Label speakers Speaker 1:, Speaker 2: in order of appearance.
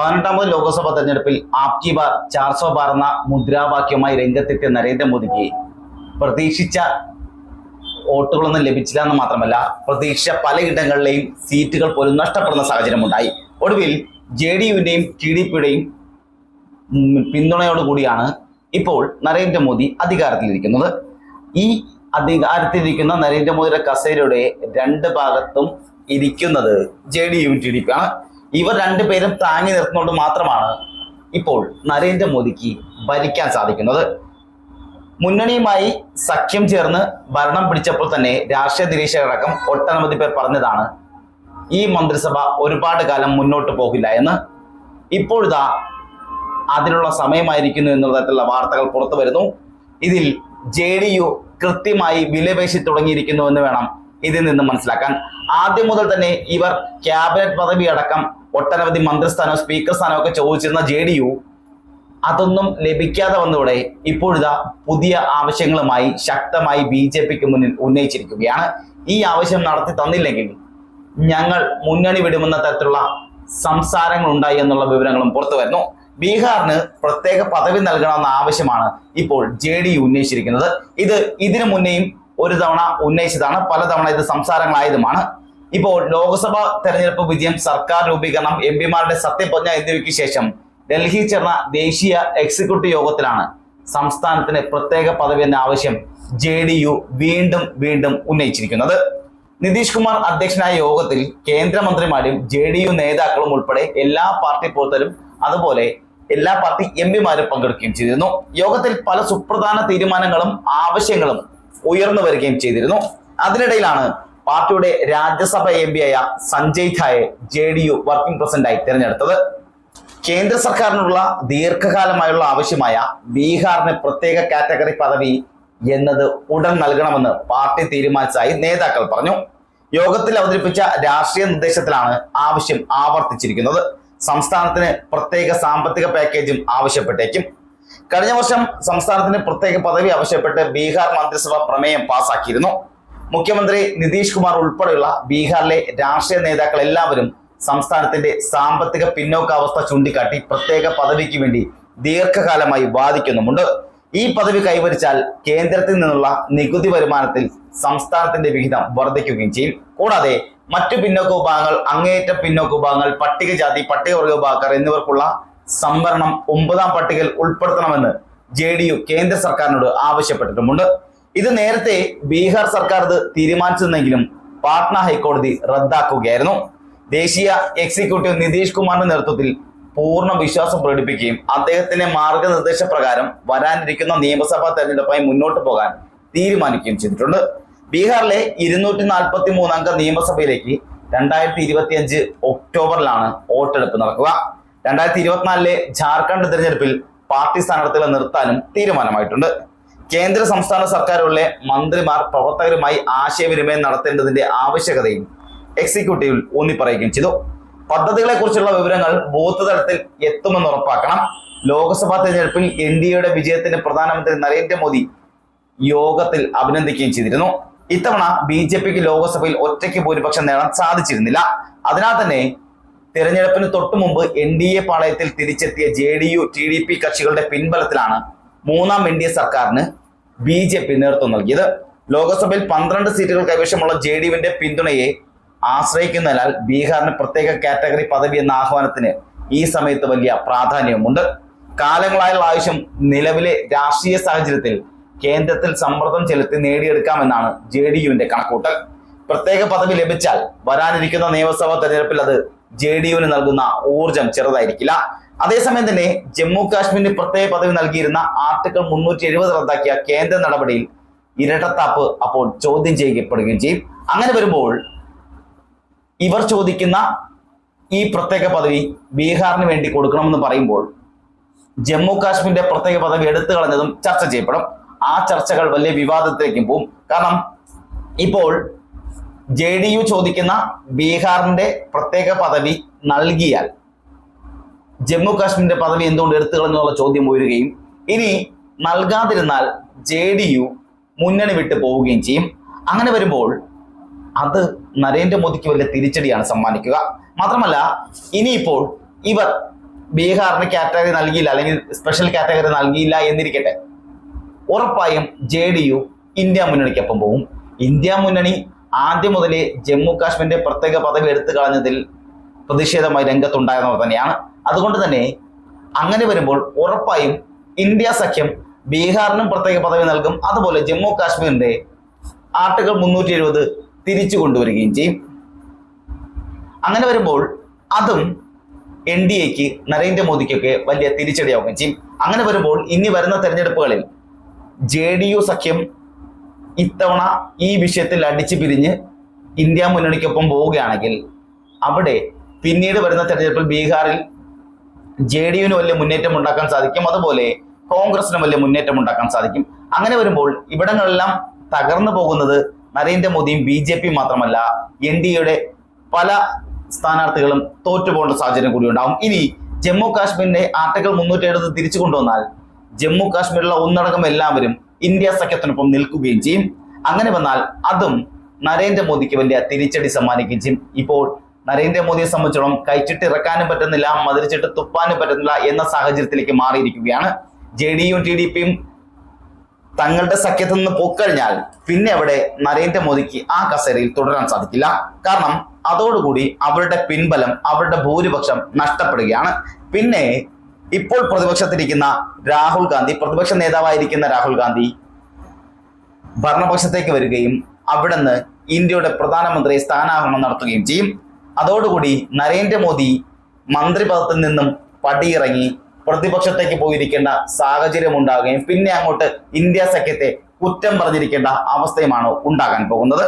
Speaker 1: പതിനെട്ടാമത് ലോക്സഭാ തെരഞ്ഞെടുപ്പിൽ ആപ്കി bar ചാർസോ bar എന്ന മുദ്രാവാക്യവുമായി രംഗത്തെത്തിയ നരേന്ദ്രമോദിക്ക് പ്രതീക്ഷിച്ച വോട്ടുകളൊന്നും ലഭിച്ചില്ല എന്ന് മാത്രമല്ല പ്രതീക്ഷിച്ച പലയിടങ്ങളിലെയും സീറ്റുകൾ പോലും നഷ്ടപ്പെടുന്ന സാഹചര്യമുണ്ടായി. ഒടുവിൽ ജെ ഡി യുവിന്റെയും ടി ഡി പിയുടെയും പിന്തുണയോടുകൂടിയാണ് ഇപ്പോൾ നരേന്ദ്രമോദി അധികാരത്തിലിരിക്കുന്നത്. ഈ അധികാരത്തിലിരിക്കുന്ന നരേന്ദ്രമോദിയുടെ കസേരയുടെ രണ്ട് ഭാഗത്തും ഇരിക്കുന്നത് J D U T D P ആണ് ഇവർ രണ്ടുപേരും താങ്ങി നിർത്തുന്നതുകൊണ്ട് മാത്രമാണ് ഇപ്പോൾ നരേന്ദ്രമോദിക്ക് ഭരിക്കാൻ സാധിക്കുന്നത്. മുന്നണിയുമായി സഖ്യം ചേർന്ന് ഭരണം പിടിച്ചപ്പോൾ തന്നെ രാഷ്ട്രീയ നിരീക്ഷകരടക്കം ഒട്ടനവധി പേർ പറഞ്ഞതാണ് ഈ മന്ത്രിസഭ ഒരുപാട് കാലം മുന്നോട്ട് പോകില്ല എന്ന്. ഇപ്പോഴിതാ അതിനുള്ള സമയമായിരിക്കുന്നു എന്ന തരത്തിലുള്ള വാർത്തകൾ പുറത്തു വരുന്നു. ഇതിൽ ജെ ഡി യു കൃത്യമായി വിലപേശി തുടങ്ങിയിരിക്കുന്നു എന്ന് വേണം ഇതിൽ നിന്ന് മനസ്സിലാക്കാൻ. ആദ്യം മുതൽ തന്നെ ഇവർ ക്യാബിനറ്റ് പദവി അടക്കം ഒട്ടനവധി മന്ത്രിസ്ഥാനവും സ്പീക്കർ സ്ഥാനവും ഒക്കെ ചോദിച്ചിരുന്ന ജെ ഡി യു അതൊന്നും ലഭിക്കാതെ വന്നതോടെ ഇപ്പോഴിതാ പുതിയ ആവശ്യങ്ങളുമായി ശക്തമായി ബി ജെ പിക്ക് മുന്നിൽ ഉന്നയിച്ചിരിക്കുകയാണ്. ഈ ആവശ്യം നടത്തി തന്നില്ലെങ്കിൽ ഞങ്ങൾ മുന്നണി വിടുമെന്ന തരത്തിലുള്ള സംസാരങ്ങൾ ഉണ്ടായി എന്നുള്ള വിവരങ്ങളും പുറത്തു വരുന്നു. ബീഹാറിന് പ്രത്യേക പദവി നൽകണമെന്ന ആവശ്യമാണ് ഇപ്പോൾ ജെ ഡി യു ഉന്നയിച്ചിരിക്കുന്നത്. ഇത് ഇതിനു മുന്നേയും ഒരു തവണ ഉന്നയിച്ചതാണ്. പലതവണ ഇത് സംസാരങ്ങളായതുമാണ്. ഇപ്പോൾ ലോക്സഭ തെരഞ്ഞെടുപ്പ് വിജയം സർക്കാർ രൂപീകരണം എം പിമാരുടെ സത്യപ്രജ്ഞ എന്നിവയ്ക്ക് ശേഷം ഡൽഹി ചേർന്ന ദേശീയ എക്സിക്യൂട്ടീവ് യോഗത്തിലാണ് സംസ്ഥാനത്തിന് പ്രത്യേക പദവി എന്ന ആവശ്യം ജെ ഡി യു വീണ്ടും വീണ്ടും ഉന്നയിച്ചിരിക്കുന്നത്. നിതീഷ് കുമാർ അധ്യക്ഷനായ യോഗത്തിൽ കേന്ദ്രമന്ത്രിമാരും ജെ ഡി യു നേതാക്കളും ഉൾപ്പെടെ എല്ലാ പാർട്ടി പ്രവർത്തകരും അതുപോലെ എല്ലാ പാർട്ടി എം പിമാരും പങ്കെടുക്കുകയും ചെയ്തിരുന്നു. യോഗത്തിൽ പല സുപ്രധാന തീരുമാനങ്ങളും ആവശ്യങ്ങളും ഉയർന്നു വരികയും ചെയ്തിരുന്നു. അതിനിടയിലാണ് പാർട്ടിയുടെ രാജ്യസഭ എം ആയ സഞ്ജയ് ഝായെ ജെ ഡി യു വർക്കിംഗ് പ്രസിഡന്റായി തിരഞ്ഞെടുത്തത്. കേന്ദ്ര സർക്കാരിനുള്ള ദീർഘകാലമായുള്ള ആവശ്യമായ ബീഹാറിന് പ്രത്യേക കാറ്റഗറി പദവി എന്നത് ഉടൻ നൽകണമെന്ന് പാർട്ടി തീരുമാനിച്ചതായി നേതാക്കൾ പറഞ്ഞു. യോഗത്തിൽ അവതരിപ്പിച്ച രാഷ്ട്രീയ നിർദ്ദേശത്തിലാണ് ആവശ്യം ആവർത്തിച്ചിരിക്കുന്നത്. സംസ്ഥാനത്തിന് പ്രത്യേക സാമ്പത്തിക പാക്കേജും ആവശ്യപ്പെട്ടേക്കും. കഴിഞ്ഞ വർഷം സംസ്ഥാനത്തിന് പ്രത്യേക പദവി ആവശ്യപ്പെട്ട് ബീഹാർ മന്ത്രിസഭ പ്രമേയം പാസാക്കിയിരുന്നു. മുഖ്യമന്ത്രി നിതീഷ് കുമാർ ഉൾപ്പെടെയുള്ള ബീഹാറിലെ രാഷ്ട്രീയ നേതാക്കൾ എല്ലാവരും സംസ്ഥാനത്തിന്റെ സാമ്പത്തിക പിന്നോക്കാവസ്ഥ ചൂണ്ടിക്കാട്ടി പ്രത്യേക പദവിക്ക് വേണ്ടി ദീർഘകാലമായി വാദിക്കുന്നുമുണ്ട്. ഈ പദവി കൈവരിച്ചാൽ കേന്ദ്രത്തിൽ നിന്നുള്ള നികുതി വരുമാനത്തിൽ സംസ്ഥാനത്തിന്റെ വിഹിതം വർദ്ധിക്കുകയും ചെയ്യും. കൂടാതെ മറ്റു പിന്നോക്ക വിഭാഗങ്ങൾ അങ്ങേയറ്റ പിന്നോക്ക വിഭാഗങ്ങൾ പട്ടികജാതി പട്ടികവർഗ വിഭാഗക്കാർ എന്നിവർക്കുള്ള സംവരണം ഒമ്പതാം പട്ടികയിൽ ഉൾപ്പെടുത്തണമെന്ന് ജെ കേന്ദ്ര സർക്കാരിനോട് ആവശ്യപ്പെട്ടിട്ടുമുണ്ട്. ഇത് നേരത്തെ ബീഹാർ സർക്കാർ ഇത് തീരുമാനിച്ചിരുന്നെങ്കിലും പാട്ന ഹൈക്കോടതി റദ്ദാക്കുകയായിരുന്നു. ദേശീയ എക്സിക്യൂട്ടീവ് നിതീഷ് കുമാറിന്റെ നേതൃത്വത്തിൽ പൂർണ വിശ്വാസം പ്രകടിപ്പിക്കുകയും അദ്ദേഹത്തിന്റെ മാർഗനിർദ്ദേശ പ്രകാരം വരാനിരിക്കുന്ന നിയമസഭാ തെരഞ്ഞെടുപ്പായി മുന്നോട്ട് പോകാൻ തീരുമാനിക്കുകയും ചെയ്തിട്ടുണ്ട്. ബീഹാറിലെ ഇരുന്നൂറ്റി നാൽപ്പത്തി മൂന്നംഗ നിയമസഭയിലേക്ക് രണ്ടായിരത്തി ഇരുപത്തി അഞ്ച് ഒക്ടോബറിലാണ് വോട്ടെടുപ്പ് നടക്കുക. രണ്ടായിരത്തി ഇരുപത്തിനാലിലെ ജാർഖണ്ഡ് തിരഞ്ഞെടുപ്പിൽ പാർട്ടി സ്ഥാനാർത്ഥികളെ നിർത്താനും തീരുമാനമായിട്ടുണ്ട്. കേന്ദ്ര സംസ്ഥാന സർക്കാരുകളിലെ മന്ത്രിമാർ പ്രവർത്തകരുമായി ആശയവിനിമയം നടത്തേണ്ടതിന്റെ ആവശ്യകതയും എക്സിക്യൂട്ടീവിൽ ഊന്നിപ്പറയുകയും ചെയ്തു. പദ്ധതികളെ കുറിച്ചുള്ള വിവരങ്ങൾ ബൂത്ത് തലത്തിൽ എത്തുമെന്ന് ഉറപ്പാക്കണം. ലോക്സഭാ തെരഞ്ഞെടുപ്പിൽ എയുടെ വിജയത്തിന് പ്രധാനമന്ത്രി നരേന്ദ്രമോദി യോഗത്തിൽ അഭിനന്ദിക്കുകയും ചെയ്തിരുന്നു. ഇത്തവണ ബി ജെ പിക്ക് ലോക്സഭയിൽ ഒറ്റയ്ക്ക് ഭൂരിപക്ഷം നേടാൻ സാധിച്ചിരുന്നില്ല. അതിനാൽ തന്നെ തിരഞ്ഞെടുപ്പിന് തൊട്ടു മുമ്പ് എൻ ഡി എ പാളയത്തിൽ തിരിച്ചെത്തിയ J D U T D P കക്ഷികളുടെ പിൻബലത്തിലാണ് മൂന്നാം എൻ ഡി എ സർക്കാരിന് ബി ജെ പി നേതൃത്വം നൽകിയത്. ലോക്സഭയിൽ പന്ത്രണ്ട് സീറ്റുകൾ കൈവശമുള്ള ജെ ഡി യുവിന്റെ പിന്തുണയെ ആശ്രയിക്കുന്നതിനാൽ ബീഹാറിന് പ്രത്യേക കാറ്റഗറി പദവി എന്ന ആഹ്വാനത്തിന് ഈ സമയത്ത് വലിയ പ്രാധാന്യമുണ്ട് കാലങ്ങളായുള്ള ആവശ്യം നിലവിലെ രാഷ്ട്രീയ സാഹചര്യത്തിൽ കേന്ദ്രത്തിൽ സമ്മർദ്ദം ചെലുത്തി നേടിയെടുക്കാമെന്നാണ് ജെ ഡി യുവിന്റെ കണക്കൂട്ടൽ പ്രത്യേക പദവി ലഭിച്ചാൽ വരാനിരിക്കുന്ന നിയമസഭാ തെരഞ്ഞെടുപ്പിൽ അത് ജെ ഡി യുവിന് നൽകുന്ന ഊർജം ചെറുതായിരിക്കില്ല. അതേസമയം തന്നെ ജമ്മു കാശ്മീരിന് പ്രത്യേക പദവി നൽകിയിരുന്ന ആർട്ടിക്കിൾ മുന്നൂറ്റി എഴുപത് റദ്ദാക്കിയ കേന്ദ്ര നടപടിയിൽ ഇരട്ടത്താപ്പ് അപ്പോൾ ചോദ്യം ചെയ്യപ്പെടുകയും ചെയ്യും. അങ്ങനെ വരുമ്പോൾ ഇവർ ചോദിക്കുന്ന ഈ പ്രത്യേക പദവി ബീഹാറിന് വേണ്ടി കൊടുക്കണമെന്ന് പറയുമ്പോൾ ജമ്മു കാശ്മീരിന്റെ പ്രത്യേക പദവി എടുത്തു കളഞ്ഞതും ചർച്ച ചെയ്യപ്പെടും. ആ ചർച്ചകൾ വലിയ വിവാദത്തിലേക്കും പോകും. കാരണം ഇപ്പോൾ ജെ ഡി യു ചോദിക്കുന്ന ബീഹാറിന്റെ പ്രത്യേക പദവി നൽകിയാൽ ജമ്മു കാശ്മീരിന്റെ പദവി എന്തുകൊണ്ട് എടുത്തു കളഞ്ഞെന്നുള്ള ചോദ്യം ഉയരുകയും ഇനി നൽകാതിരുന്നാൽ ജെ ഡി യു മുന്നണി വിട്ടു പോവുകയും ചെയ്യും. അങ്ങനെ വരുമ്പോൾ അത് നരേന്ദ്രമോദിക്ക് വലിയ തിരിച്ചടിയാണ് സമ്മാനിക്കുക. മാത്രമല്ല ഇനിയിപ്പോൾ ഇവർ ബീഹാറിന് കാറ്റഗറി നൽകിയില്ല അല്ലെങ്കിൽ സ്പെഷ്യൽ കാറ്റഗറി നൽകിയില്ല എന്നിരിക്കട്ടെ. ഉറപ്പായും ജെ ഡി യു ഇന്ത്യ മുന്നണിക്കൊപ്പം പോവും. ഇന്ത്യ മുന്നണി ആദ്യം മുതലേ ജമ്മു കാശ്മീരിന്റെ പ്രത്യേക പദവി എടുത്തു കളഞ്ഞതിൽ പ്രതിഷേധമായി രംഗത്തുണ്ടായിരുന്നവർ തന്നെയാണ്. അതുകൊണ്ട് തന്നെ അങ്ങനെ വരുമ്പോൾ ഉറപ്പായും ഇന്ത്യ സഖ്യം ബീഹാറിനും പ്രത്യേക പദവി നൽകും. അതുപോലെ ജമ്മു കാശ്മീരിന്റെ ആർട്ടിക്കിൾ മുന്നൂറ്റി എഴുപത് തിരിച്ചു കൊണ്ടുവരികയും ചെയ്യും. അങ്ങനെ വരുമ്പോൾ അതും എൻ ഡി എക്ക് നരേന്ദ്രമോദിക്കൊക്കെ വലിയ തിരിച്ചടിയാവുകയും ചെയ്യും. അങ്ങനെ വരുമ്പോൾ ഇനി വരുന്ന തെരഞ്ഞെടുപ്പുകളിൽ ജെ ഡി യു സഖ്യം ഇത്തവണ ഈ വിഷയത്തിൽ അടിച്ചു പിരിഞ്ഞ് ഇന്ത്യ മുന്നണിക്കൊപ്പം പോവുകയാണെങ്കിൽ അവിടെ പിന്നീട് വരുന്ന തെരഞ്ഞെടുപ്പിൽ ബീഹാറിൽ ജെ ഡി യുവിന് വലിയ മുന്നേറ്റം ഉണ്ടാക്കാൻ സാധിക്കും. അതുപോലെ കോൺഗ്രസിന് വലിയ മുന്നേറ്റം ഉണ്ടാക്കാൻ സാധിക്കും. അങ്ങനെ വരുമ്പോൾ ഇവിടങ്ങളെല്ലാം തകർന്നു പോകുന്നത് നരേന്ദ്രമോദിയും ബി ജെ പിയും മാത്രമല്ല എൻ ഡി എയുടെ പല സ്ഥാനാർത്ഥികളും തോറ്റുപോകേണ്ട സാഹചര്യം കൂടി ഉണ്ടാകും ഇനി ജമ്മു കാശ്മീരിന്റെ ആർട്ടിക്കിൾ മുന്നൂറ്റി എഴുപത് തിരിച്ചു കൊണ്ടുവന്നാൽ ജമ്മു കാശ്മീരിലുള്ള ഒന്നടങ്കം എല്ലാവരും ഇന്ത്യ സഖ്യത്തിനൊപ്പം നിൽക്കുകയും ചെയ്യും. അങ്ങനെ വന്നാൽ അതും നരേന്ദ്രമോദിക്ക് വലിയ തിരിച്ചടി സമ്മാനിക്കുകയും ചെയ്യും. ഇപ്പോൾ നരേന്ദ്രമോദിയെ സംബന്ധിച്ചോളം കൈച്ചിട്ട് ഇറക്കാനും പറ്റുന്നില്ല മതിരിച്ചിട്ട് തുപ്പാനും പറ്റുന്നില്ല എന്ന സാഹചര്യത്തിലേക്ക് മാറിയിരിക്കുകയാണ്. ജെ ഡി യും ടി ഡി പിയും തങ്ങളുടെ സഖ്യത്തിൽ നിന്ന് പൊക്കഴിഞ്ഞാൽ പിന്നെ അവിടെ നരേന്ദ്രമോദിക്ക് ആ കസേരയിൽ തുടരാൻ സാധിക്കില്ല. കാരണം അതോടുകൂടി അവരുടെ പിൻബലം അവരുടെ ഭൂരിപക്ഷം നഷ്ടപ്പെടുകയാണ്. പിന്നെ ഇപ്പോൾ പ്രതിപക്ഷത്തിരിക്കുന്ന രാഹുൽ ഗാന്ധി പ്രതിപക്ഷ നേതാവായിരിക്കുന്ന രാഹുൽ ഗാന്ധി ഭരണപക്ഷത്തേക്ക് വരികയും അവിടുന്ന് ഇന്ത്യയുടെ പ്രധാനമന്ത്രി സ്ഥാനാരോഹണം നടത്തുകയും ചെയ്യും. അതോടുകൂടി നരേന്ദ്രമോദി മന്ത്രിപദത്തിൽ നിന്നും പടിയിറങ്ങി പ്രതിപക്ഷത്തേക്ക് പോയിരിക്കേണ്ട സാഹചര്യം ഉണ്ടാകുകയും പിന്നെ അങ്ങോട്ട് ഇന്ത്യ സഖ്യത്തെ കുറ്റം പറഞ്ഞിരിക്കേണ്ട അവസ്ഥയുമാണ് ഉണ്ടാകാൻ പോകുന്നത്.